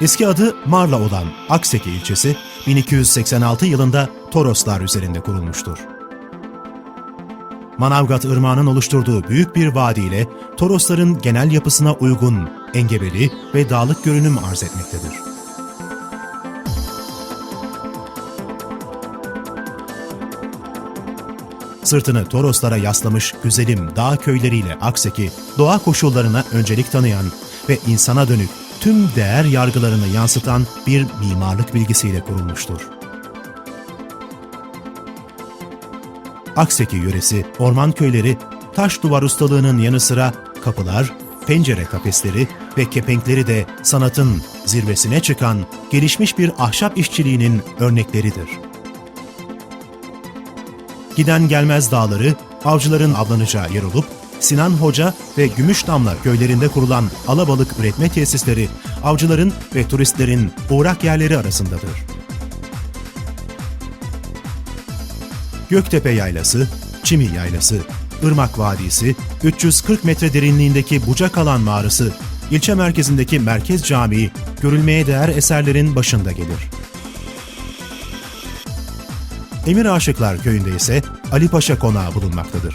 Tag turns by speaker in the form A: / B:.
A: Eski adı Marla olan Akseki ilçesi 1286 yılında Toroslar üzerinde kurulmuştur. Manavgat Irmağı'nın oluşturduğu büyük bir vadi ile Torosların genel yapısına uygun, engebeli ve dağlık görünüm arz etmektedir. Sırtını Toroslara yaslamış güzelim dağ köyleriyle Akseki, doğa koşullarına öncelik tanıyan ve insana dönük tüm değer yargılarını yansıtan bir mimarlık bilgisiyle kurulmuştur. Akseki yöresi, orman köyleri, taş duvar ustalığının yanı sıra kapılar, pencere kafesleri ve kepenkleri de sanatın zirvesine çıkan gelişmiş bir ahşap işçiliğinin örnekleridir. Giden gelmez dağları, avcıların avlanacağı yer olup, Sinan Hoca ve Gümüşdamla köylerinde kurulan alabalık üretme tesisleri, avcıların ve turistlerin uğrak yerleri arasındadır. Göktepe Yaylası, Çimi Yaylası, Irmak Vadisi, 340 metre derinliğindeki Bucakalan Mağarası, ilçe merkezindeki Merkez Camii, görülmeye değer eserlerin başında gelir. Emir Aşıklar Köyü'nde ise Ali Paşa Konağı bulunmaktadır.